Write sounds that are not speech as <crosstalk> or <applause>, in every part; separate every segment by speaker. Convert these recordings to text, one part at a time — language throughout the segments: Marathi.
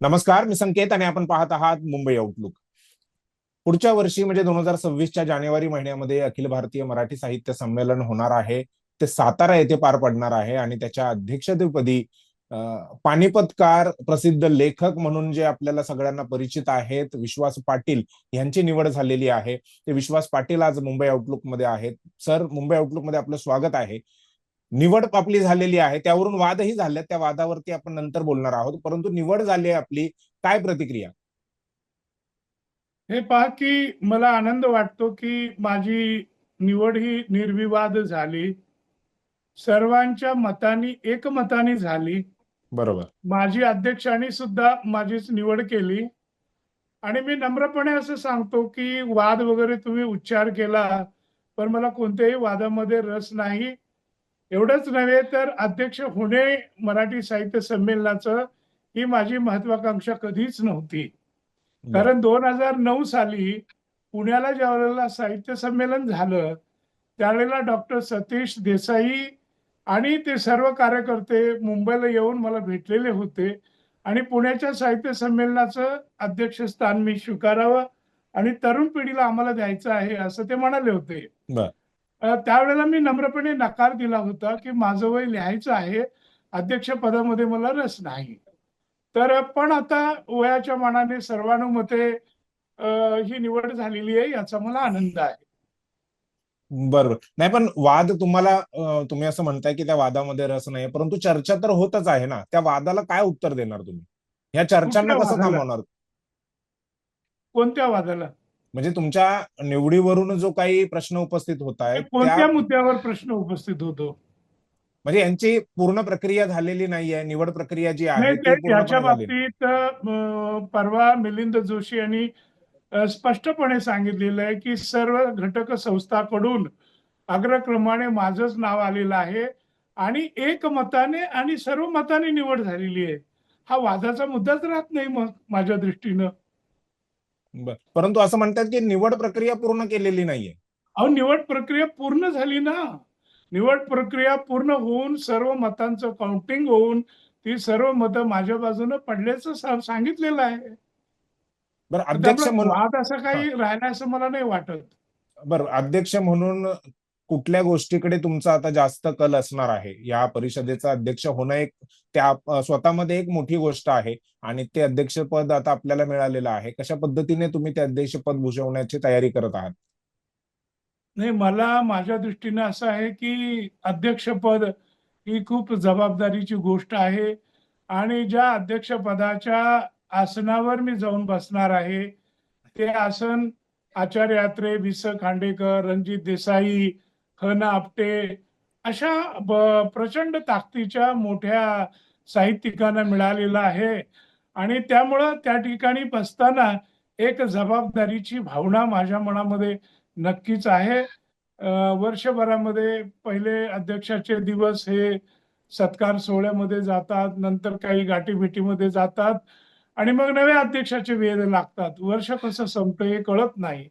Speaker 1: नमस्कार मी संकेत आणि आपण पाहत आहात मुंबई आउटलुक पुढच्या वर्षी म्हणजे दोन हजार सव्वीसच्या जानेवारी महिन्यामध्ये अखिल भारतीय मराठी साहित्य संमेलन होणार आहे. ते सातारा येथे पार पडणार आहे आणि त्याच्या अध्यक्षतेपदी पानिपतकार प्रसिद्ध लेखक म्हणून जे आपल्याला सगळ्यांना परिचित आहेत विश्वास पाटील यांची निवड झालेली आहे. ते विश्वास पाटील आज मुंबई आउटलुकमध्ये आहेत. सर मुंबई आउटलुकमध्ये आपलं स्वागत आहे. निवड आपली झालेली आहे त्यावरून वादही झाले त्या वादावरती आपण नंतर बोलणार आहोत. परंतु निवड झाली आहे आपली काय प्रतिक्रिया?
Speaker 2: हे पहा की मला आनंद वाटतो की माझी निवड ही निर्विवाद झाली. सर्वांच्या मतानी एकमताने झाली.
Speaker 1: बरोबर.
Speaker 2: माझी अध्यक्षांनी सुद्धा माझीच निवड केली. आणि मी नम्रपणे असं सांगतो की वाद वगैरे तुम्ही उच्चार केला पण मला कोणत्याही वादामध्ये रस नाही. एवढंच नव्हे तर अध्यक्ष होणे मराठी साहित्य संमेलनाचं ही माझी महत्वाकांक्षा कधीच नव्हती. कारण दोन हजार नऊ साली पुण्याला ज्या वेळेला साहित्य संमेलन झालं त्यावेळेला डॉक्टर सतीश देसाई आणि ते सर्व कार्यकर्ते मुंबईला येऊन मला भेटलेले होते आणि पुण्याच्या साहित्य संमेलनाचं अध्यक्षस्थान मी स्वीकारावं आणि तरुण पिढीला आम्हाला द्यायचं आहे असं ते म्हणाले होते. त्यावेळेला मी नम्रपणे नकार दिला होता की माझं वय लिहायचं आहे अध्यक्ष पदामध्ये मला रस नाही. तर पण आता वयाच्या मानाने सर्वानुमते ही निवड झालेली आहे याचा मला आनंद आहे.
Speaker 1: बरोबर. नाही पण वाद तुम्हाला तुम्ही असं म्हणताय की त्या वादामध्ये रस नाही परंतु चर्चा तर होतच आहे ना. त्या वादाला काय उत्तर देणार तुम्ही? या चर्चांना कसं? थांबवणार?
Speaker 2: कोणत्या वादाला?
Speaker 1: म्हणजे तुमच्या निवडीवरून जो काही प्रश्न उपस्थित होत आहेत
Speaker 2: कोणत्या
Speaker 1: त्या
Speaker 2: मुद्द्यावर प्रश्न उपस्थित होतो?
Speaker 1: म्हणजे यांची पूर्ण प्रक्रिया झालेली नाहीये निवड प्रक्रिया जी आहे
Speaker 2: त्याच्या बाबतीत परवा मिलिंद जोशी यांनी स्पष्टपणे सांगितलेलं आहे की सर्व घटक संस्थाकडून अग्रक्रमाने माझंच नाव आलेलं आहे आणि एकमताने आणि सर्व मताने निवड झालेली आहे. हा वादाचा मुद्दाच राहत नाही मग माझ्या दृष्टीनं.
Speaker 1: बर. परंतु असं म्हणतात की निवड प्रक्रिया पूर्ण केलेली नाहीये.
Speaker 2: अहो निवड प्रक्रिया पूर्ण झाली ना. निवड प्रक्रिया पूर्ण होऊन सर्व मतांचं काउंटिंग होऊन ती सर्व मतं माझ्या बाजूने पडल्याचं सांगितलेलं आहे.
Speaker 1: बरं अध्यक्ष म्हणून
Speaker 2: असं काही राहिला असं मला नाही वाटत.
Speaker 1: बरं अध्यक्ष म्हणून कुठल्या गोष्टीकडे तुमचा आता जास्त कल असणार आहे? या परिषदेचा अध्यक्ष होणं एक त्या स्वतःमध्ये एक मोठी गोष्ट आहे आणि ते अध्यक्षपद आता आपल्याला मिळालेलं आहे. कशा पद्धतीने तुम्ही ते अध्यक्षपद भूषवण्याची तयारी करत आहात?
Speaker 2: नाही मला माझ्या दृष्टीनं असं आहे की अध्यक्षपद ही खूप जबाबदारीची गोष्ट आहे आणि ज्या अध्यक्षपदाच्या आसनावर मी जाऊन बसणार आहे ते आसन आचार्य यात्रे वि स खांडेकर रणजित देसाई हन आपटे अशा प्रचंड ताकदीच्या मोठ्या साहित्यिकांना मिळालेलं आहे. आणि त्यामुळं त्या ठिकाणी बसताना एक जबाबदारीची भावना माझ्या मनामध्ये नक्कीच आहे. वर्षभरामध्ये पहिले अध्यक्षाचे दिवस हे सत्कार सोहळ्यामध्ये जातात नंतर काही गाठीभेटीमध्ये जातात आणि मग नव्या अध्यक्षाचे वेध लागतात. वर्ष कसं संपतं हे कळत नाही.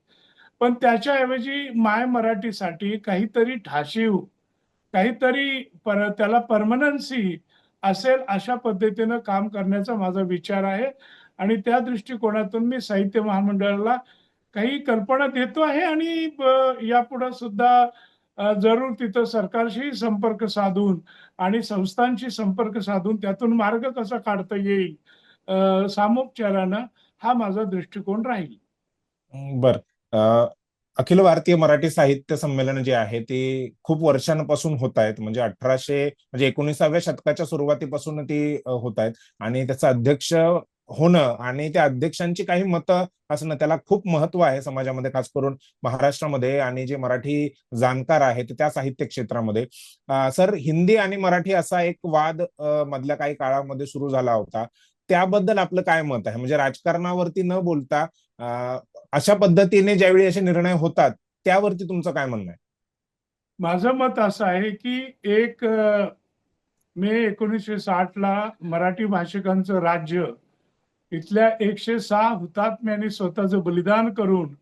Speaker 2: पण त्याच्याऐवजी माय मराठीसाठी काहीतरी ठाशीव काहीतरी पर त्याला परमनन्सी असेल अशा पद्धतीनं काम करण्याचा माझा विचार आहे. आणि त्या दृष्टिकोनातून मी साहित्य महामंडळाला काही कल्पना देतो आहे आणि यापुढं यापुढे सुद्धा जरूर तिथं सरकारशी संपर्क साधून आणि संस्थांशी संपर्क साधून त्यातून मार्ग कसा काढता येईल सामोपचारानं हा माझा दृष्टिकोन राहील.
Speaker 1: बर. अखिल भारतीय मराठी साहित्य संमेलन जे आहे ते खूप वर्षांपासून होत आहेत. म्हणजे अठराशे म्हणजे एकोणीसाव्या शतकाच्या सुरुवातीपासून ती होत आहेत. आणि त्याचं अध्यक्ष होणं आणि त्या अध्यक्षांची काही मतं असणं त्याला खूप महत्त्व आहे समाजामध्ये खास करून महाराष्ट्रामध्ये. आणि जे मराठी जाणकार आहेत त्या साहित्य क्षेत्रामध्ये. सर हिंदी आणि मराठी असा एक वाद मधल्या काही काळामध्ये सुरू झाला होता. त्याबद्दल आपलं काय मत आहे? म्हणजे राजकारणावरती न बोलता अशा पद्धतीने ज्यावेळी असे निर्णय होतात त्यावरती तुमचं काय म्हणणं आहे?
Speaker 2: माझं मत असं आहे की एक मे एकोणीसशे साठ ला मराठी भाषिकांचं राज्य इथल्या एकशे सहा हुतात्म्यांनी स्वतःचं बलिदान करून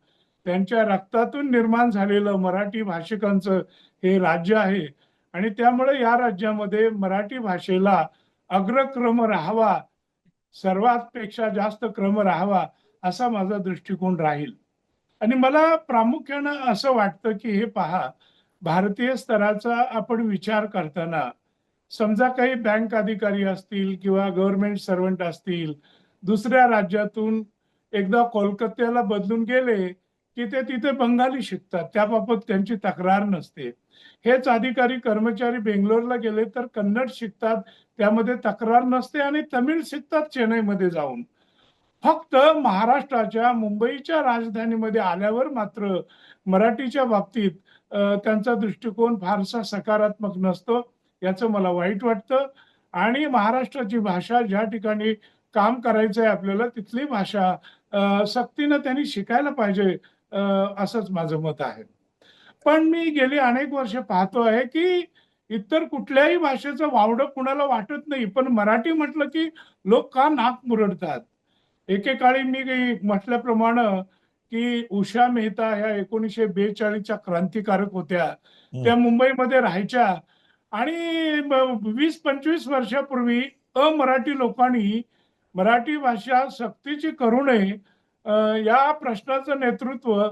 Speaker 2: त्यांच्या रक्तातून निर्माण झालेलं मराठी भाषिकांचं हे राज्य आहे. आणि त्यामुळे या राज्यामध्ये मराठी भाषेला अग्रक्रम राहावा सर्वात पेक्षा जास्त क्रम राहावा असा माझा दृष्टिकोन राहील. आणि मला प्रामुख्यानं असं वाटतं की हे पहा भारतीय स्तराचा आपण विचार करताना समजा काही बँक अधिकारी असतील किंवा गव्हर्नमेंट सर्वंट असतील दुसऱ्या राज्यातून एकदा कोलकात्याला बदलून गेले की ते तिथे बंगाली शिकतात. त्याबाबत त्यांची तक्रार नसते. हेच अधिकारी कर्मचारी बेंगलोरला गेले तर कन्नड शिकतात. त्यामध्ये तक्रार नसते आणि तमिळ शिकतात चेन्नईमध्ये जाऊन. फक्त महाराष्ट्राच्या मुंबईच्या राजधानीमध्ये आल्यावर मात्र मराठीच्या बाबतीत त्यांचा दृष्टिकोन फारसा सकारात्मक नसतो याचं मला वाईट वाटतं. आणि महाराष्ट्राची भाषा ज्या ठिकाणी काम करायचं आहे आपल्याला तिथली भाषा सक्तीनं त्यांनी शिकायला पाहिजे. असंच माझं मत आहे. पण मी गेली अनेक वर्ष पाहतो आहे की इतर कुठल्याही भाषेचं वावडं कुणाला वाटत नाही. पण मराठी म्हटलं की लोक का नाक मुरडतात? एकेकाळी मी म्हटल्याप्रमाणे की उषा मेहता ह्या एकोणीसशे बेचाळीसच्या क्रांतिकारक होत्या. त्या मुंबईमध्ये राहायच्या. आणि वीस पंचवीस वर्षापूर्वी अमराठी लोकांनी मराठी भाषा सक्तीची करू नये या प्रश्नाचं नेतृत्व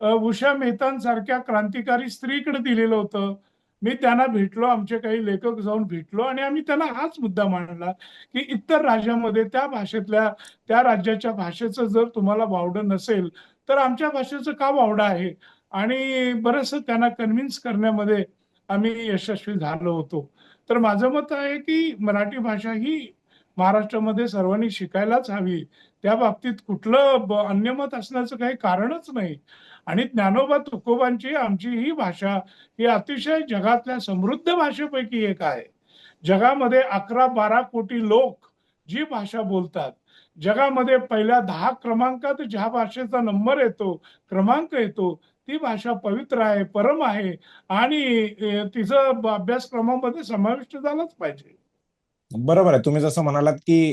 Speaker 2: उषा मेहतांसारख्या क्रांतिकारी स्त्रीकडे दिलेलं होतं. मी त्यांना भेटलो आमचे काही लेखक जाऊन भेटलो आणि आम्ही त्यांना हाच मुद्दा मांडला की इतर राज्यामध्ये त्या भाषेतल्या त्या राज्याच्या भाषेचं जर तुम्हाला वावडं नसेल तर आमच्या भाषेचं का वावडं आहे? आणि बरंचसं त्यांना कन्व्हिन्स करण्यामध्ये आम्ही यशस्वी झालो होतो. तर माझं मत आहे की मराठी भाषा ही महाराष्ट्रामध्ये सर्वांनी शिकायलाच हवी. त्या बाबतीत कुठलं अन्यमत अन्य मत असण्याचं काही कारणच नाही. आणि ज्ञानोबा तुकोबांची आमची ही भाषा ही अतिशय जगातल्या समृद्ध भाषेपैकी एक आहे. जगामध्ये अकरा बारा कोटी लोक जी भाषा बोलतात. जगामध्ये पहिल्या दहा क्रमांकात ज्या भाषेचा नंबर येतो क्रमांक येतो ती भाषा पवित्र आहे परम आहे आणि तिचं अभ्यासक्रमामध्ये समाविष्ट झालंच पाहिजे.
Speaker 1: बरोबर आहे. तुम्ही जसं म्हणालात की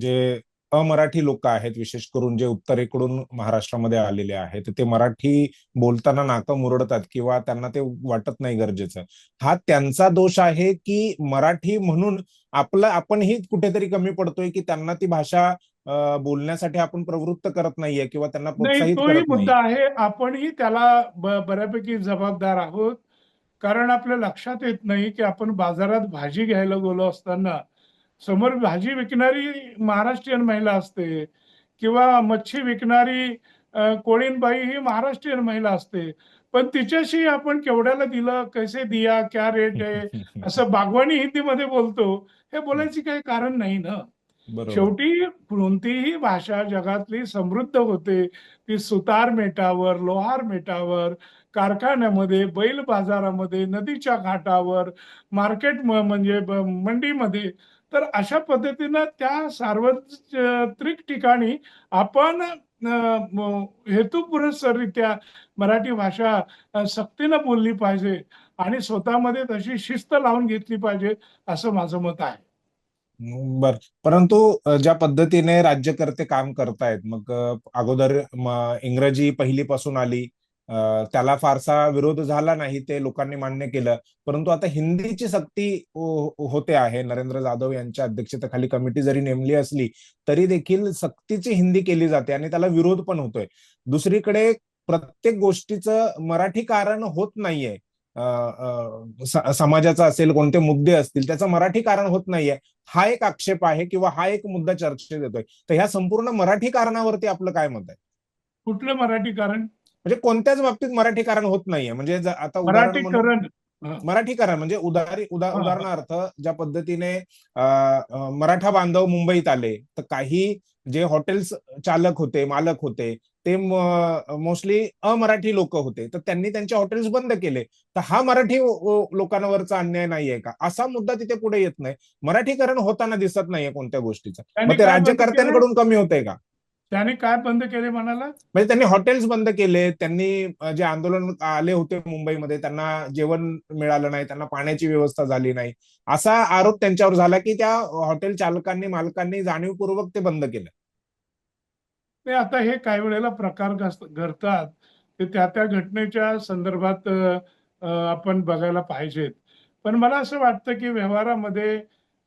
Speaker 1: जे अमराठी लोक आहेत विशेष करून जे उत्तरेकडून महाराष्ट्रामध्ये आलेले आहेत ते मराठी बोलताना नाकं मुरडतात किंवा त्यांना ते वाटत नाही गरजेचं. हा त्यांचा दोष आहे की मराठी म्हणून आपलं आपणही कुठेतरी कमी पडतोय की त्यांना ती भाषा बोलण्यासाठी आपण प्रवृत्त करत नाहीये किंवा त्यांना प्रोत्साहित करत
Speaker 2: मुद्दा आहे. आपणही त्याला बऱ्यापैकी जबाबदार आहोत. कारण आपल्या लक्षात येत नाही की आपण बाजारात भाजी घ्यायला गेलो असताना समोर भाजी विकणारी महाराष्ट्रीयन महिला असते किंवा मच्छी विकणारी कोळीणबाई ही महाराष्ट्रीयन महिला असते. पण तिच्याशी आपण केवढ्याला दिलं कैसे दिया क्या रेट आहे असं बागवानी हिंदीमध्ये बोलतो हे बोलायची काही कारण नाही ना. शेवटी कोणतीही भाषा जगातली समृद्ध होते ती सुतार मेटावर लोहार मेटावर कारखान्यामध्ये बैल बाजारामध्ये नदीच्या घाटावर मार्केट म्हणजे मंडीमध्ये तर अशा पद्धतीनं त्या सार्वत्रिक ठिकाणी आपण हेतुपुरस्सरित्या मराठी भाषा सक्तीनं बोलली पाहिजे आणि स्वतःमध्ये तशी शिस्त लावून घेतली पाहिजे असं माझं मत आहे.
Speaker 1: बर. परंतु ज्या पद्धतीने राज्यकर्ते काम करतायत मग अगोदर इंग्रजी पहिलीपासून आली त्याला फारसा विरोध झाला नाही ते लोकांनी मान्य केलं. परंतु आता हिंदीची सक्ती हो, होते आहे. नरेंद्र जाधव यांच्या अध्यक्षतेखाली कमिटी जरी नेमली असली तरी देखील सक्तीची हिंदी केली जाते आणि त्याला विरोध पण होतोय. दुसरीकडे प्रत्येक गोष्टीचं मराठी कारण होत नाहीये. समाजाचा असेल कोणते मुद्दे असतील त्याचं मराठी कारण होत नाहीये. हा एक आक्षेप आहे किंवा हा एक मुद्दा चर्चेत येतोय. तर ह्या संपूर्ण मराठी कारणावरती आपलं काय मत आहे?
Speaker 2: कुठलं मराठी कारण?
Speaker 1: म्हणजे कोणत्याच बाबतीत मराठी कारण होत नाहीये. म्हणजे आता
Speaker 2: मराठीकरण हं.
Speaker 1: मराठी कारण म्हणजे उदाहरी उदा. उदाहरणार्थ ज्या पद्धतीने मराठा बांधव मुंबईत आले तर काही जे हॉटेल्स चालक होते मालक होते ते मोस्टली अमराठी लोक होते. तर त्यांनी त्यांचे हॉटेल्स बंद केले. तर हा मराठी लोकांवरचा अन्याय नाहीये का? असा मुद्दा तिथे पुढे येत नाही. मराठीकरण होताना दिसत नाहीये कोणत्या गोष्टीचं. मग ते? राज्यकर्त्यांकडून कमी होतंय का?
Speaker 2: त्याने काय बंद केले म्हणाला?
Speaker 1: म्हणजे त्यांनी हॉटेल्स बंद केले त्यांनी जे आंदोलन आले होते मुंबईमध्ये त्यांना जेवण मिळालं नाही त्यांना पाण्याची व्यवस्था झाली नाही. असा आरोप त्यांच्यावर झाला की त्या हॉटेल चालकांनी मालकांनी जाणीवपूर्वक ते बंद केलं.
Speaker 2: ते आता हे काही वेळेला प्रकार घडतात. ते त्या त्या घटनेच्या संदर्भात आपण बघायला पाहिजेत. पण मला असं वाटतं की व्यवहारामध्ये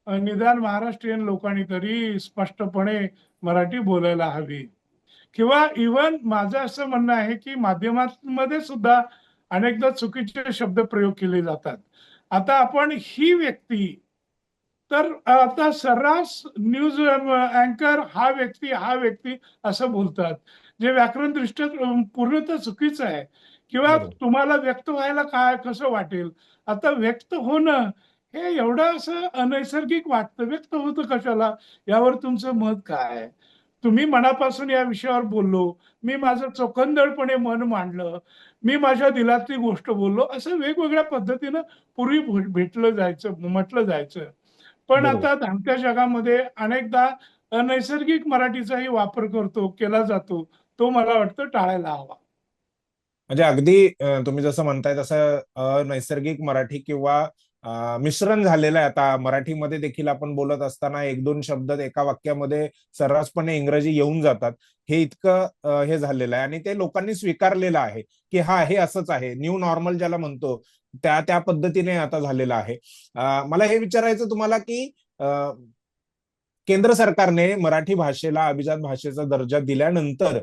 Speaker 2: निदान महाराष्ट्रीयन लोकांनी तरी स्पष्टपणे मराठी बोलायला हवी. किंवा इवन माझं असं म्हणणं आहे की माध्यमांमध्ये सुद्धा अनेकदा चुकीचे शब्द प्रयोग केले जातात. आता आपण ही व्यक्ती तर आता सर्रास न्यूज अँकर हा व्यक्ती हा व्यक्ती असं बोलतात. जे व्याकरण दृष्ट्या पूर्णतः चुकीचं आहे. किंवा. तुम्हाला व्यक्त व्हायला काय कसं वाटेल? आता व्यक्त होणं हे एवढं असं अनैसर्गिक वाटतं व्यक्त होतं कशाला? यावर तुमचं मत काय? तुम्ही मनापासून या विषयावर बोललो मी माझं चोखंदळपणे मन मांडलं मी माझ्या दिलातली गोष्ट बोललो असं वेगवेगळ्या पद्धतीनं पूर्वी भेटलं जायचं म्हटलं जायचं. पण. आता धामत्या जगामध्ये अनेकदा अनैसर्गिक मराठीचाही वापर करतो केला जातो तो मला वाटतं टाळायला हवा.
Speaker 1: म्हणजे अगदी तुम्ही जसं म्हणताय तसं नैसर्गिक मराठी किंवा मिश्रण झालेलं आहे. आता मराठीमध्ये देखील आपण बोलत असताना एक दोन शब्द एका वाक्यामध्ये सर्रासपणे इंग्रजी येऊन जातात. हे इतकं हे झालेलं आहे. आणि ते लोकांनी स्वीकारलेलं आहे की हा हे असंच आहे. न्यू नॉर्मल ज्याला म्हणतो त्या त्या पद्धतीने आता झालेलं आहे. मला हे विचारायचं तुम्हाला की केंद्र सरकारने मराठी भाषेला अभिजात भाषेचा दर्जा दिल्यानंतर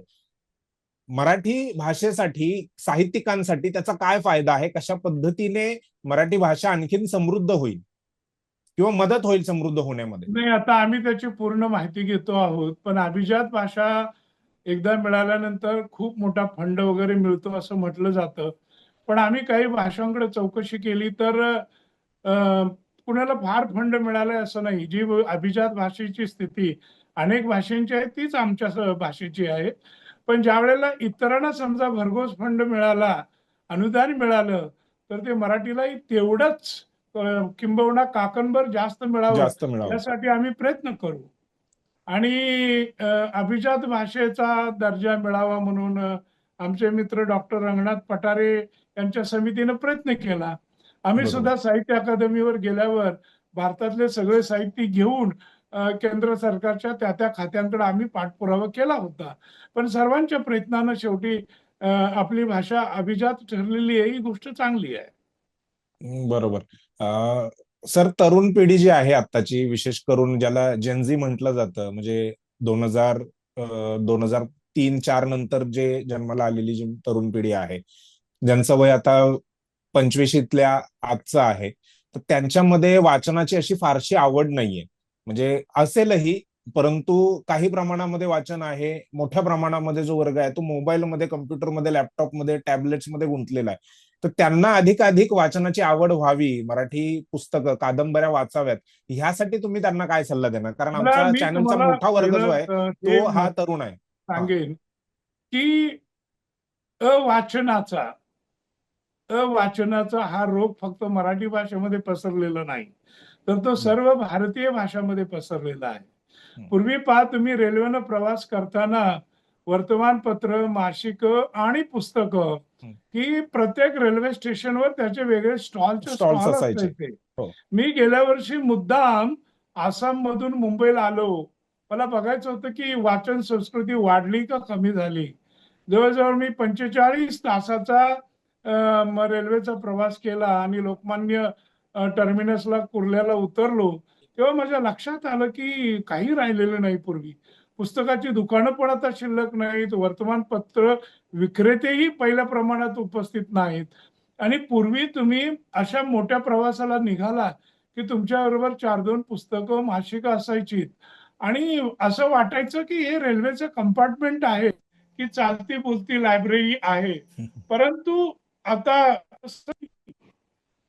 Speaker 1: मराठी भाषेसाठी साहित्यिकांसाठी त्याचा काय फायदा आहे? कशा पद्धतीने मराठी भाषा आणखीन समृद्ध होईल? किंवा मदत होईल समृद्ध होण्यामध्ये?
Speaker 2: नाही आता आम्ही त्याची पूर्ण माहिती घेतो आहोत पण अभिजात भाषा एकदा मिळाल्यानंतर खूप मोठा फंड वगैरे मिळतो असं म्हटलं जातं. पण आम्ही काही भाषांकडे चौकशी केली तर कुणाला फार फंड मिळालाय असं नाही. जी अभिजात भाषेची स्थिती अनेक भाषांची आहे तीच आमच्या भाषेची आहे. पण ज्या वेळेला इतरांना समजा भरघोस फंड मिळाला अनुदान मिळालं तर ते मराठीलाही तेवढंच किंबहुना काकणभर जास्त मिळावं
Speaker 1: जास्त मिळावं.
Speaker 2: यासाठी आम्ही प्रयत्न करू. आणि अभिजात भाषेचा दर्जा मिळावा म्हणून आमचे मित्र डॉक्टर रंगनाथ पटारे यांच्या समितीनं प्रयत्न केला. आम्ही. सुद्धा साहित्य अकादमीवर गेल्यावर भारतातले सगळे साहित्य घेऊन केंद्र सरकारच्या त्या त्या खात्यांकडे आम्ही पाठपुरावा केला होता. पण सर्वांच्या प्रयत्नानं शेवटी आपली भाषा अभिजात ठरलेली आहे ही गोष्ट चांगली आहे.
Speaker 1: बरोबर. सर तरुण पिढी जी आहे आत्ताची विशेष करून ज्याला जेनझी म्हटलं जातं म्हणजे दोन हजार दोन हजार तीन चार नंतर जे जन्माला आलेली जी तरुण पिढी आहे ज्यांचं वय आता पंचवीशीतल्या आजचं आहे तर त्यांच्यामध्ये वाचनाची अशी फारशी आवड नाहीये. म्हणजे असेलही परंतु काही प्रमाणामध्ये वाचन आहे. मोठ्या प्रमाणामध्ये जो वर्ग आहे तो मोबाईलमध्ये कम्प्युटरमध्ये लॅपटॉपमध्ये टॅबलेट्समध्ये गुंतलेला आहे. तर त्यांना अधिकाधिक वाचनाची आवड व्हावी मराठी पुस्तकं कादंबऱ्या वाचाव्यात ह्यासाठी तुम्ही त्यांना काय सल्ला देणार? कारण
Speaker 2: मला-
Speaker 1: आमचा
Speaker 2: मी
Speaker 1: चॅनलचा मोठा वर्ग जो आहे तो हा तरुण आहे.
Speaker 2: सांगेन की अवाचनाचा अवाचनाचा हा रोग फक्त मराठी भाषेमध्ये पसरलेला नाही. तर तो सर्व भारतीय भाषामध्ये पसरलेला आहे. पूर्वी पहा तुम्ही रेल्वेनं प्रवास करताना वर्तमानपत्र मासिक आणि पुस्तकं.
Speaker 1: ही
Speaker 2: प्रत्येक रेल्वे स्टेशनवर त्याचे वेगळे स्टॉलचे स्टॉल
Speaker 1: असायचे. हो.
Speaker 2: मी गेल्या वर्षी मुद्दाम आसाम मधून मुंबईला आलो मला बघायचं होतं की वाचन संस्कृती वाढली का कमी झाली जवळजवळ मी पंचेचाळीस तासाचा रेल्वेचा प्रवास केला आणि लोकमान्य टर्मिनसला कुर्ल्याला उतरलो तेव्हा माझ्या लक्षात आलं की काही राहिलेलं नाही पूर्वी. पुस्तकाची दुकानं पण आता शिल्लक नाहीत वर्तमानपत्र विक्रेतेही पहिल्या प्रमाणात उपस्थित नाहीत. आणि पूर्वी तुम्ही अशा मोठ्या प्रवासाला निघाला की तुमच्या बरोबर चार दोन पुस्तकं मासिकं असायची. आणि असं वाटायचं की हे रेल्वेचं कंपार्टमेंट आहे की चालती बोलती लायब्ररी आहे. <laughs> परंतु आता.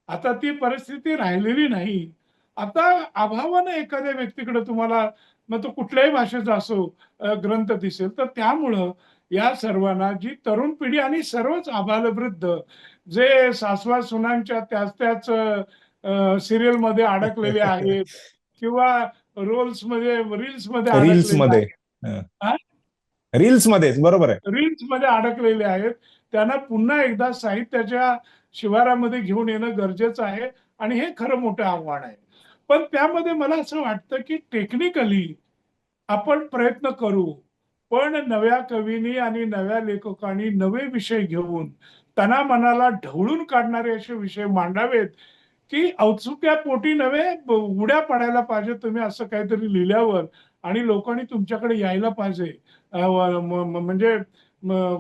Speaker 2: आता ती परिस्थिती राहिलेली नाही. आता अभावानं एखाद्या व्यक्तीकडे तुम्हाला मग तो कुठल्याही भाषेचा असो ग्रंथ दिसेल तर त्यामुळं या सर्वांना जी तरुण पिढी आणि सर्वच आबालवृद्ध जे सासवा सुनांच्या त्याच त्याच सिरियलमध्ये अडकलेले आहेत <laughs> किंवा रोल्समध्ये रील्समध्ये रील्समध्ये?
Speaker 1: रील्स मध्येच बरोबर आहे.
Speaker 2: रील्समध्ये अडकलेले आहेत. त्यांना पुन्हा एकदा साहित्याच्या शिवारामध्ये घेऊन येणं गरजेचं आहे आणि हे खरं मोठं आव्हान आहे. पण त्यामध्ये मला असं वाटतं की टेक्निकली आपण प्रयत्न करू पण नव्या कवींनी आणि नव्या लेखकांनी नवे विषय घेऊन त्यांना मनाला ढवळून काढणारे असे विषय मांडावेत की औत्सुक्या पोटी नव्हे उड्या पडायला पाहिजे तुम्ही असं काहीतरी लिहिल्यावर आणि लोकांनी तुमच्याकडे यायला पाहिजे. म्हणजे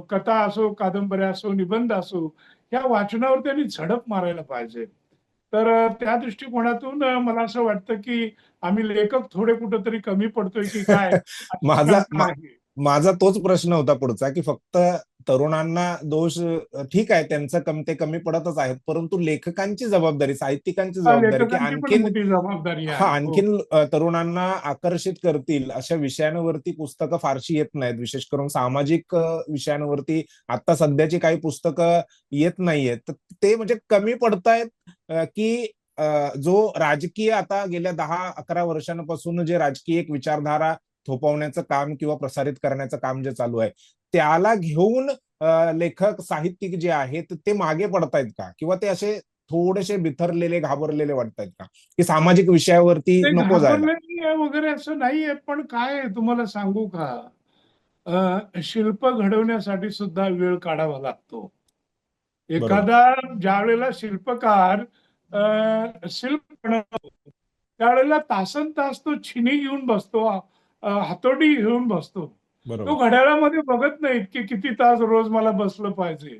Speaker 2: कथा असो कादंबऱ्या असो निबंध असो या वाचनावर त्यांनी झडप मारायला पाहिजे तर त्या दृष्टिकोनातून मला असं वाटतं की आम्ही लेखक थोडे कुठेतरी कमी पडतोय की काय <laughs>
Speaker 1: माझा-. माझा तोच प्रश्न होता पुढचा की फक्त तरुणांना दोष ठीक आहे त्यांचं कम ते कमी पडतच आहेत. परंतु लेखकांची जबाबदारी साहित्यिकांची जबाबदारी की आणखीन
Speaker 2: जबाबदारी
Speaker 1: हा
Speaker 2: हो.
Speaker 1: आणखीन तरुणांना आकर्षित करतील अशा विषयांवरती पुस्तकं फारशी येत नाहीत. विशेष करून सामाजिक विषयांवरती आता सध्याची काही पुस्तकं येत नाहीयेत. तर ते म्हणजे कमी पडतायत की जो राजकीय आता गेल्या दहा अकरा वर्षांपासून जे राजकीय एक विचारधारा थोपवण्याचं काम किंवा प्रसारित करण्याचं काम जे चालू आहे त्याला घेऊन लेखक साहित्यिक जे आहेत ते मागे पडतायत का? किंवा ते असे थोडेसे बिथरलेले घाबरलेले वाटतायत का? की सामाजिक विषयावरती नको जायला.
Speaker 2: वगैरे असं नाहीये पण काय तुम्हाला सांगू का? शिल्प घडवण्यासाठी सुद्धा वेळ काढावा लागतो. एखादा ज्या वेळेला शिल्पकार शिल्प बनवतो त्यावेळेला तासन तास तो छिनी घेऊन बसतो. हातोडी घेऊन बसतो. तो घड्याळामध्ये बघत नाहीत की किती तास रोज मला बसलं पाहिजे.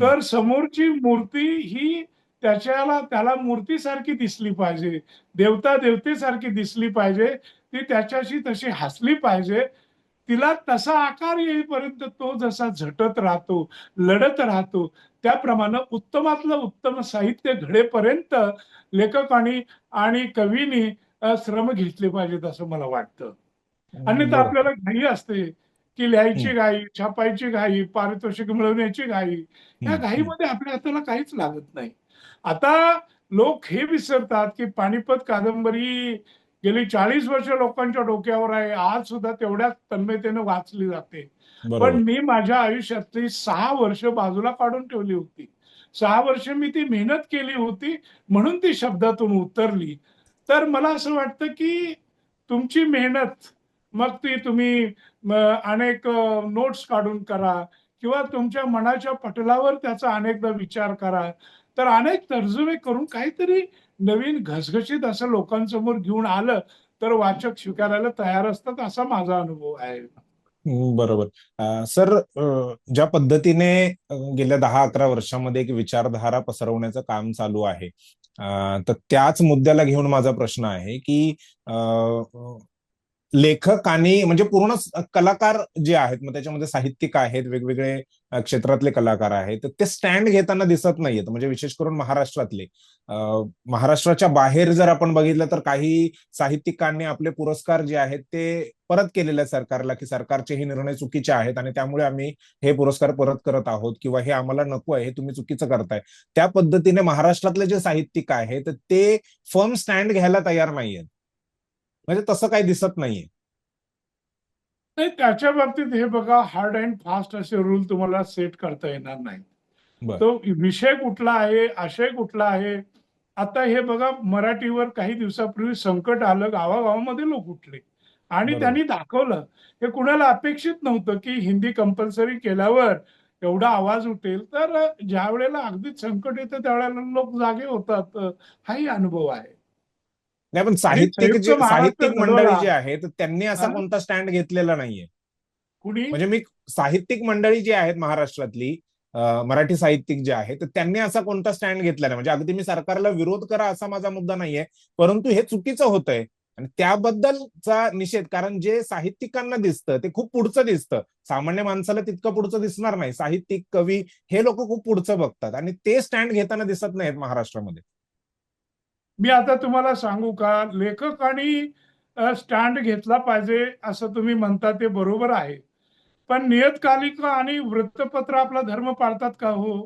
Speaker 2: तर समोरची मूर्ती ही त्याच्याला त्याला मूर्तीसारखी दिसली पाहिजे. देवता देवतेसारखी दिसली पाहिजे. ती त्याच्याशी तशी हसली पाहिजे. तिला तसा आकार येईपर्यंत तो जसा झटत राहतो लढत राहतो त्याप्रमाणे उत्तमातलं उत्तम साहित्य घडेपर्यंत लेखकांनी आणि कवीनी श्रम घेतले पाहिजेत असं मला वाटतं. अन्यथा. आपल्याला घाई असते की लिहायची. घाई छापायची घाई पारितोषिक मिळवण्याची घाई या घाईमध्ये आपल्या हाताला काहीच लागत नाही. आता लोक हे विसरतात की पानिपत कादंबरी गेली चाळीस वर्ष लोकांच्या डोक्यावर आहे आज सुद्धा तेवढ्याच तन्मयतेने वाचली जाते. पण मी माझ्या आयुष्यातली सहा वर्ष बाजूला काढून ठेवली होती. सहा वर्ष मी ती मेहनत केली होती म्हणून ती शब्दातून उतरली. तर मला असं वाटतं की तुमची मेहनत मग ती तुम्ही अनेक नोट्स काढून करा किंवा तुमच्या मनाच्या पटलावर त्याचा अनेकदा विचार करा. तर अनेक तर्जुमे करून काहीतरी नवीन घसघशीत असं लोकांसमोर घेऊन आलं तर वाचक स्वीकारायला तयार असतात असा माझा अनुभव आहे.
Speaker 1: बरोबर. सर ज्या पद्धतीने गेल्या दहा अकरा वर्षामध्ये एक विचारधारा पसरवण्याचं काम चालू आहे तर त्याच मुद्द्याला घेऊन माझा प्रश्न आहे की लेखक आणि म्हणजे पूर्ण कलाकार जे आहेत मग त्याच्यामध्ये साहित्यिक आहेत वेगवेगळे क्षेत्रातले कलाकार आहेत ते स्टँड घेताना दिसत नाहीयेत. म्हणजे विशेष करून महाराष्ट्रातले. महाराष्ट्राच्या बाहेर जर आपण बघितलं तर काही साहित्यिकांनी आपले पुरस्कार जे आहेत ते परत केलेले आहेत सरकारला की सरकारचे हे निर्णय चुकीचे आहेत आणि त्यामुळे आम्ही हे पुरस्कार परत करत आहोत किंवा हे आम्हाला नको आहे हे तुम्ही चुकीचं करताय. त्या पद्धतीने महाराष्ट्रातले जे साहित्यिक आहेत ते फर्म स्टँड घ्यायला तयार नाहीयेत. म्हणजे तसं काही दिसत नाहीये.
Speaker 2: नाही त्याच्या बाबतीत हे बघा हार्ड अँड फास्ट असे रूल तुम्हाला सेट करता येणार नाही. तो विषय कुठला आहे आशय कुठला आहे? आता हे बघा मराठीवर काही दिवसापूर्वी संकट आलं गावागावामध्ये लोक उठले. आणि. त्यांनी दाखवलं हे कुणाला अपेक्षित नव्हतं की हिंदी कंपल्सरी केल्यावर एवढा आवाज उठेल. तर ज्या वेळेला अगदीच संकट येतं त्यावेळेला लोक जागे होतात. हाही अनुभव आहे.
Speaker 1: नाही पण साहित्यिक जे साहित्यिक मंडळी. जे आहेत त्यांनी असा? कोणता स्टँड घेतलेला नाहीये.
Speaker 2: कुणी?
Speaker 1: म्हणजे मी साहित्यिक मंडळी जी आहेत महाराष्ट्रातली मराठी साहित्यिक जे आहेत तर त्यांनी असा कोणता स्टँड घेतला नाही. म्हणजे अगदी मी सरकारला विरोध करा असा माझा मुद्दा नाहीये परंतु हे चुकीचं होतंय. आणि त्याबद्दलचा निषेध कारण जे साहित्यिकांना दिसतं ते खूप पुढचं दिसतं. सामान्य माणसाला तितकं पुढचं दिसणार नाही. साहित्यिक कवी हे लोक खूप पुढचं बघतात. आणि ते स्टँड घेताना दिसत नाहीत महाराष्ट्रामध्ये.
Speaker 2: मी आता तुम्हाला सांगू का? लेखकांनी स्टँड घेतला पाहिजे असं तुम्ही म्हणता ते बरोबर आहे. पण नियतकालिका आणि वृत्तपत्र आपला धर्म पाळतात का हो?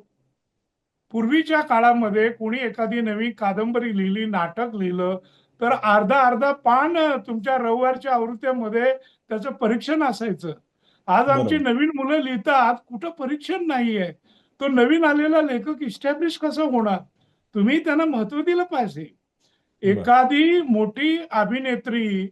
Speaker 2: पूर्वीच्या काळामध्ये कोणी एखादी नवी कादंबरी लिहिली नाटक लिहिलं तर अर्धा अर्धा पान तुमच्या रविवारच्या आवृत्त्यामध्ये त्याचं परीक्षण असायचं. आज आमची. नवीन मुलं लिहितात कुठं परीक्षण नाहीये. तो नवीन आलेला लेखक इस्टॅब्लिश कसं होणार? तुम्ही त्यांना महत्त्व दिलं पाहिजे. एखादी मोठी अभिनेत्री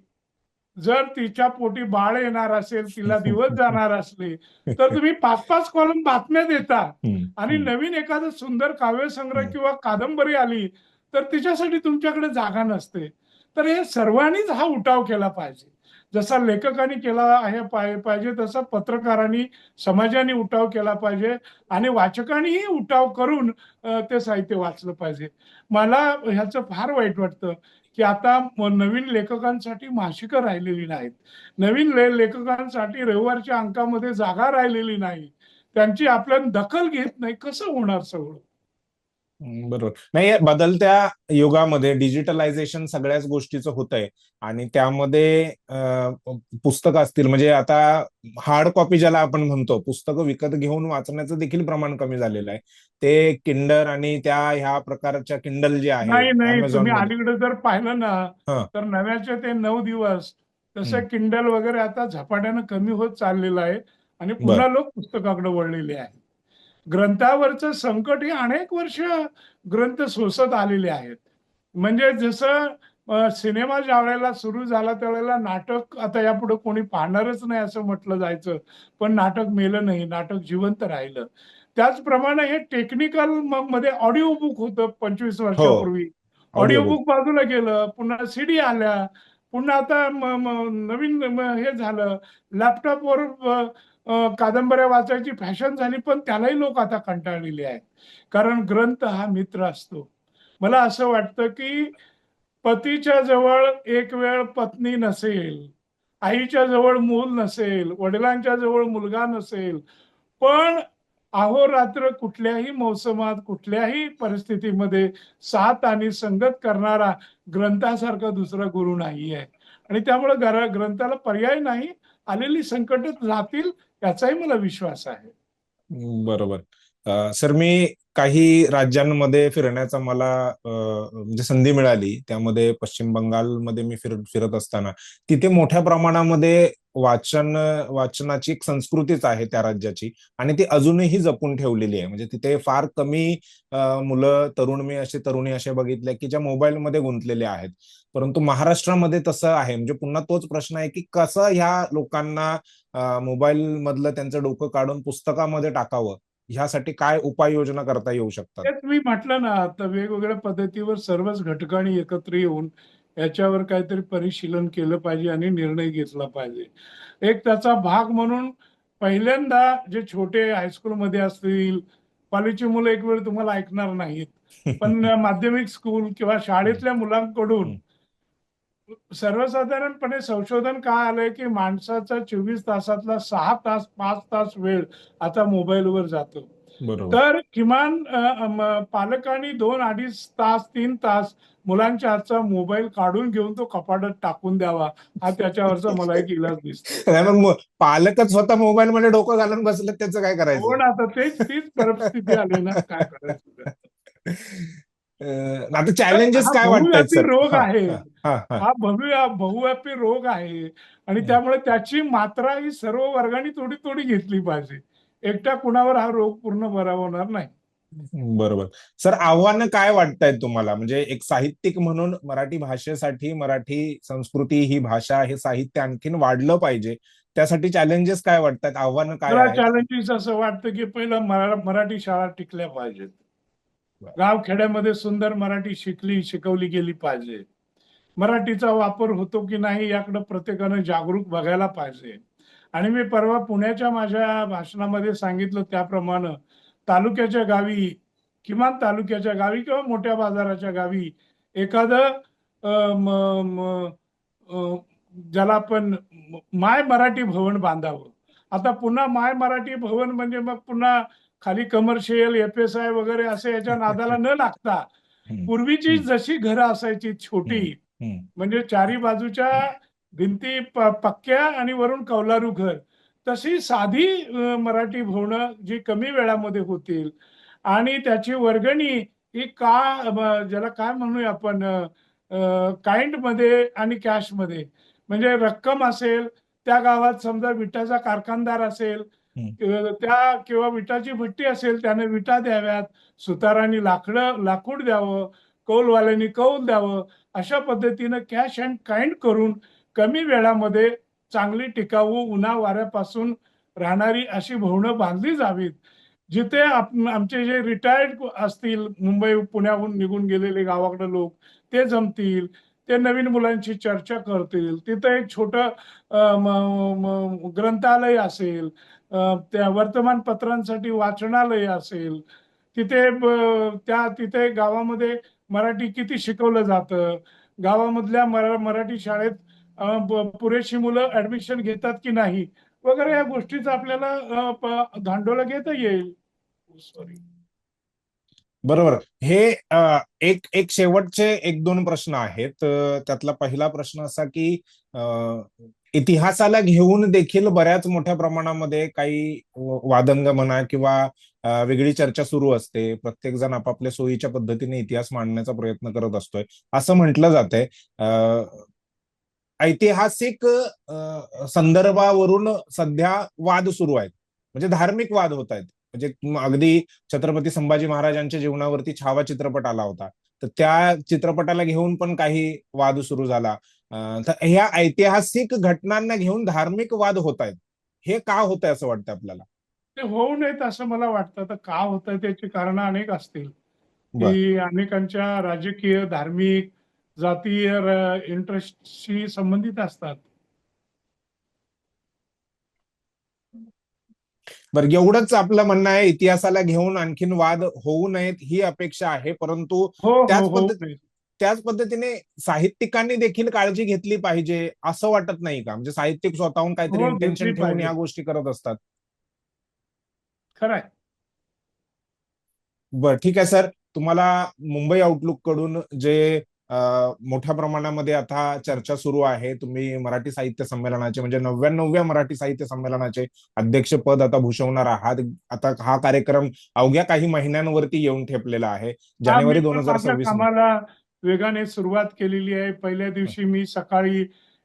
Speaker 2: जर तिच्या पोटी बाळ येणार असेल तिला दिवस जाणार असले तर <laughs> तुम्ही पाच पाच कॉलम बातम्या देता आणि. नवीन एखादं सुंदर काव्यसंग्रह. किंवा कादंबरी आली तर तिच्यासाठी तुमच्याकडे जागा नसते तर हे सर्वांनीच हा उठाव केला पाहिजे जसा लेखकांनी केला आहे पाहिजे तसा पत्रकारांनी समाजाने उठाव केला पाहिजे आणि वाचकांनीही उठाव करून ते साहित्य वाचलं पाहिजे. मला ह्याचं फार वाईट वाटतं की आता नवीन लेखकांसाठी मासिकं राहिलेली नाहीत. नवीन ले लेखकांसाठी रविवारच्या अंकामध्ये जागा राहिलेली नाही. त्यांची आपल्याला दखल घेत नाही. कसं होणार सगळं?
Speaker 1: बरोबर. नाही बदलत्या युगामध्ये डिजिटलायझेशन सगळ्याच गोष्टीचं होत आहे आणि त्यामध्ये पुस्तकं असतील म्हणजे आता हार्ड कॉपी ज्याला आपण म्हणतो पुस्तकं विकत घेऊन वाचण्याचं देखील प्रमाण कमी झालेलं आहे. ते किंडर आणि त्या ह्या प्रकारच्या किंडल जे आहे
Speaker 2: तुम्ही अलीकडे जर पाहिलं. ना तर नव्याचे ते नऊ दिवस तसं. किंडल वगैरे आता झपाट्यानं कमी होत चाललेलं आहे. आणि पुन्हा लोक पुस्तकाकडे वळलेले आहेत. ग्रंथावरचं संकट हे अनेक वर्ष ग्रंथ सोसत आलेले आहेत. म्हणजे जसं सिनेमा ज्या वेळेला सुरू झाला त्यावेळेला नाटक आता यापुढे कोणी पाहणारच नाही असं म्हटलं जायचं. पण नाटक मेलं नाही नाटक जिवंत राहिलं. त्याचप्रमाणे हे टेक्निकलमध्ये ऑडिओ बुक होतं पंचवीस वर्षापूर्वी. ऑडिओ बुक बाजूला गेलं पुन्हा सीडी आल्या पुन्हा आता नवीन हे झालं लॅपटॉपवर कादंबऱ्या वाचायची फॅशन झाली पण त्यालाही लोक आता कंटाळलेले आहेत. कारण ग्रंथ हा मित्र असतो. मला असं वाटतं की पतीच्या जवळ एक वेळ पत्नी नसेल आईच्या जवळ मूल नसेल वडिलांच्या जवळ मुलगा नसेल पण अहोरात्र कुठल्याही मोसमात कुठल्याही परिस्थितीमध्ये साथ आणि संगत करणारा ग्रंथासारखा दुसरा गुरु नाही आहे आणि त्यामुळे ग्रंथाला पर्याय नाही आलेली संकट जातील याचाही मला विश्वास आहे.
Speaker 1: बरोबर. सर मी काही राज्यांमध्ये फिरण्याचा मला म्हणजे संधी मिळाली. त्यामध्ये पश्चिम बंगालमध्ये मी फिर फिरत असताना. तिथे मोठ्या प्रमाणामध्ये वाचन वाचनाची एक संस्कृतीच आहे त्या राज्याची आणि ती अजूनही जपून ठेवलेली आहे. म्हणजे तिथे फार कमी मुलं तरुण मी असे तरुणी असे बघितले की ज्या मोबाईलमध्ये गुंतलेले आहेत. परंतु महाराष्ट्रामध्ये तसं आहे. म्हणजे पुन्हा तोच प्रश्न आहे की कसं ह्या लोकांना मोबाईल मधलं त्यांचं डोकं काढून पुस्तकामध्ये टाकावं? ह्यासाठी काय उपाययोजना करता येऊ शकतात?
Speaker 2: मी म्हटलं ना आता वेगवेगळ्या पद्धतीवर सर्वच घटकांनी एकत्र येऊन याच्यावर काहीतरी परिशीलन केलं पाहिजे आणि निर्णय घेतला पाहिजे. एक त्याचा भाग म्हणून पहिल्यांदा जे छोटे हायस्कूलमध्ये असतील कॉलेजची मुलं एक वेळ तुम्हाला ऐकणार नाहीत. पण <laughs> माध्यमिक स्कूल किंवा शाळेतल्या मुलांकडून सर्वसाधारणपणे संशोधन काय आलंय की माणसाचा चोवीस तासातला सहा तास पाच तास वेळ आता मोबाईलवर जातो. तर किमान पालकांनी दोन अडीच तास तीन तास मुलांच्या हातचा मोबाईल काढून घेऊन तो कपाटात टाकून द्यावा हा त्याच्यावरचा मला एक इलाज दिसतो <laughs>
Speaker 1: पालकच स्वतः मोबाईल मध्ये डोकं घालून बसले त्याचं काय
Speaker 2: हो
Speaker 1: करायचं
Speaker 2: ना आता तेच तीच परिस्थिती आली ना काय करायचं? <laughs>
Speaker 1: आता चॅलेंजेस काय सर
Speaker 2: रोग आहे.
Speaker 1: हा,
Speaker 2: बहुव्या बहुव्यापी रोग आहे. आणि त्यामुळे त्याची मात्रा ही सर्व वर्गाने थोडी थोडी घेतली पाहिजे. एकट्या कुणावर हा रोग पूर्ण बरा होणार नाही.
Speaker 1: बरोबर. सर आव्हानं काय वाटतायत तुम्हाला? म्हणजे एक साहित्यिक म्हणून मराठी भाषेसाठी मराठी संस्कृती ही भाषा हे साहित्य आणखीन वाढलं पाहिजे. त्यासाठी चॅलेंजेस काय वाटतात आव्हानं काय आहेत?
Speaker 2: चॅलेंजेस असं वाटतं की पहिलं मरा- मराठी शाळा टिकल्या पाहिजेत. गावखेड्यामध्ये खेड्यामध्ये सुंदर मराठी शिकली शिकवली गेली पाहिजे. मराठीचा वापर होतो की नाही याकडे प्रत्येकानं जागरूक बघायला पाहिजे. आणि मी परवा पुण्याच्या माझ्या भाषणामध्ये सांगितलं त्याप्रमाणे तालुक्याच्या गावी किमान तालुक्याच्या गावी किंवा मोठ्या बाजाराच्या गावी एखादं अं, ज्याला आपण माय मराठी भवन बांधावं. आता पुन्हा माय मराठी भवन म्हणजे मग पुन्हा खाली कमर्शियल एफ एस आय वगैरे असे याच्या नादाला न लागता पूर्वीची. जशी घरं असायची छोटी. म्हणजे चारी बाजूच्या भिंती पक्क्या आणि वरून कौलारू घर तशी साधी मराठी भवनं जी कमी वेळामध्ये होतील आणि त्याची वर्गणी ही का ज्याला काय म्हणूया आपण काइंडमध्ये आणि कॅशमध्ये म्हणजे रक्कम असेल त्या गावात समजा विटाचा कारखानदार असेल त्या किंवा विटाची भट्टी असेल त्याने विटा द्याव्यात सुतारांनी लाकडं लाकूड द्यावं कौलवाल्यांनी कौल द्यावं अशा पद्धतीनं कॅश अँड काइंड करून कमी वेळामध्ये चांगली टिकाऊ उन्हा वाऱ्यापासून राहणारी अशी भवनं बांधली जावीत जिथे आप- आमचे जे रिटायर्ड असतील मुंबई पुण्याहून निघून गेलेले गावाकडे लोक ते जमतील ते नवीन मुलांशी चर्चा करतील तिथं एक छोटं ग्रंथालय असेल त्या वर्तमानपत्रांसाठी वाचनालय असेल तिथे त्या तिथे गावामध्ये मराठी किती शिकवलं जातं? गावामधल्या मरा मराठी शाळेत पुरेशी मुलं ऍडमिशन घेतात की नाही? वगैरे या गोष्टीचा आपल्याला अ, धांडोला घेता येईल. Oh, सॉरी
Speaker 1: बरोबर. हे एक एक शेवटचे एक दोन प्रश्न आहेत. त्यातला पहिला प्रश्न असा की इतिहासाला घेऊन देखील बऱ्याच मोठ्या प्रमाणामध्ये काही वादंग म्हणा किंवा वेगळी चर्चा सुरू असते. प्रत्येक जण आपापल्या सोयीच्या पद्धतीने इतिहास मांडण्याचा प्रयत्न करत असतोय. असं म्हटलं जातंय. ऐतिहासिक संदर्भावरून सध्या वाद सुरू आहेत. म्हणजे धार्मिक वाद होत आहेत. म्हणजे अगदी छत्रपती संभाजी महाराजांच्या जीवनावरती छावा चित्रपट आला होता. तर त्या चित्रपटाला घेऊन पण काही वाद सुरू झाला. तर ह्या ऐतिहासिक घटनांना घेऊन धार्मिक वाद होत आहेत. हे का होत आहे असं वाटतं आपल्याला?
Speaker 2: ते होऊ नयेत असं मला वाटतं. तर का होतं त्याची कारणं अनेक असतील. की अनेकांच्या राजकीय धार्मिक जातीय इंटरेस्टशी संबंधित असतात.
Speaker 1: बरं एवढंच आपलं म्हणणं आहे. इतिहासाला घेऊन आणखीन वाद होऊ नयेत ही अपेक्षा आहे. परंतु
Speaker 2: हो हो
Speaker 1: त्याच पद्धत त्याच पद्धतीने साहित्यिकांनी देखील काळजी घेतली पाहिजे असं वाटत नाही का? म्हणजे साहित्यिक स्वतःहून काहीतरी
Speaker 2: हो,
Speaker 1: इंटेन्शन
Speaker 2: घेतली
Speaker 1: ठेवून. या गोष्टी करत असतात.
Speaker 2: खरंय.
Speaker 1: बर ठीक आहे सर. तुम्हाला मुंबई आउटलुककडून जे मोठ्या प्रमाणामध्ये आता चर्चा सुरू आहे तुम्ही मराठी साहित्य संमेलनाचे म्हणजे नव्याण्णव्या मराठी साहित्य संमेलनाचे अध्यक्षपद आता भूषवणार आहात. आता हा कार्यक्रम अवघ्या काही महिन्यांवरती येऊन ठेपलेला आहे. जानेवारी दोन हजार सव्वीस
Speaker 2: वेगाने सुरुवात केलेली आहे. पहिल्या दिवशी मी सकाळी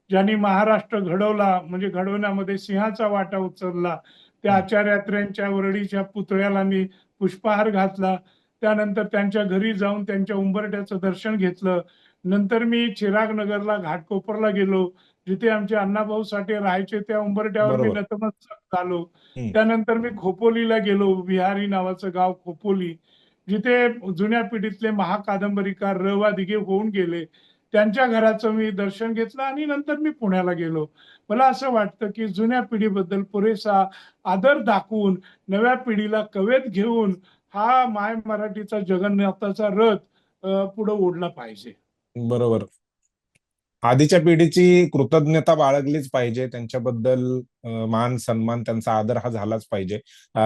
Speaker 2: ज्यांनी महाराष्ट्र घडवला म्हणजे घडवण्यामध्ये सिंहाचा वाटा उचलला त्या. आचार्यात्र्यांच्या वरडीच्या पुतळ्याला मी पुष्पहार घातला. त्यानंतर त्यांच्या घरी जाऊन त्यांच्या उंबरट्याचं दर्शन घेतलं. नंतर मी चिराग नगरला घाटकोपरला गेलो. जिथे आमचे अण्णाभाऊ साठे राहायचे त्या उंबरट्यावर मी. नतमस्तक झालो. त्यानंतर मी खोपोलीला गेलो. बिहारी नावाचं गाव खोपोली. जिथे जुन्या पिढीतले महाकादंबरीकार र वा दिघे होऊन गेले त्यांच्या घराचं मी दर्शन घेतलं आणि नंतर मी पुण्याला गेलो. मला असं वाटतं की जुन्या पिढीबद्दल पुरेसा आदर दाखवून नव्या पिढीला कवेत घेऊन हा माय मराठीचा जगन्नाथाचा रथ पुढे ओढला पाहिजे.
Speaker 1: बरोबर. आधीच्या पिढीची कृतज्ञता बाळगलीच पाहिजे. त्यांच्याबद्दल मान सन्मान त्यांचा आदर हा झालाच पाहिजे.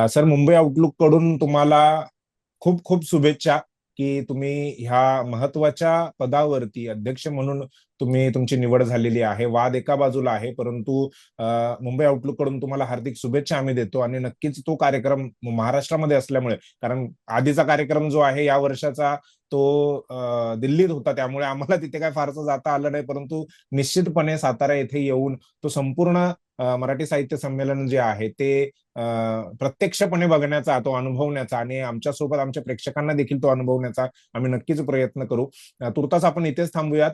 Speaker 1: सर मुंबई आउटलुककडून तुम्हाला खूप खूप शुभेच्छा की तुम्ही ह्या महत्त्वाच्या पदावरती अध्यक्ष म्हणून तुम्ही तुमची निवड झालेली आहे वाद एका बाजूला आहे परंतु मुंबई आउटलुककडून तुम्हाला हार्दिक शुभेच्छा आम्ही देतो आणि नक्कीच तो कार्यक्रम महाराष्ट्रामध्ये असल्यामुळे कारण आधीचा कार्यक्रम जो आहे या वर्षाचा तो दिल्लीत होता त्यामुळे आम्हाला तिथे काय फारसं जाता आलं नाही परंतु निश्चितपणे सातारा येथे येऊन तो संपूर्ण मराठी साहित्य संमेलन जे आहे ते प्रत्यक्षपणे बघण्याचा तो अनुभवण्याचा आणि आमच्यासोबत आमच्या प्रेक्षकांना देखील तो अनुभवण्याचा आम्ही नक्कीच प्रयत्न करू. तुर्तास आपण इथेच थांबूयात.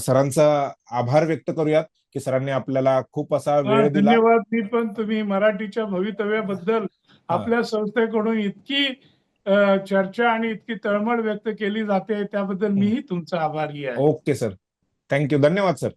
Speaker 1: सरांचा आभार व्यक्त करूयात की सरांनी आपल्याला खूप असा वेळ दिला.
Speaker 2: धन्यवाद. मी पण तुम्ही मराठीच्या भवितव्याबद्दल आपल्या संस्थेकडून इतकी चर्चा आणि इतकी तळमळ व्यक्त केली जाते त्याबद्दल मीही तुमचा आभारी आहे.
Speaker 1: Okay sir. Thank you. धन्यवाद सर.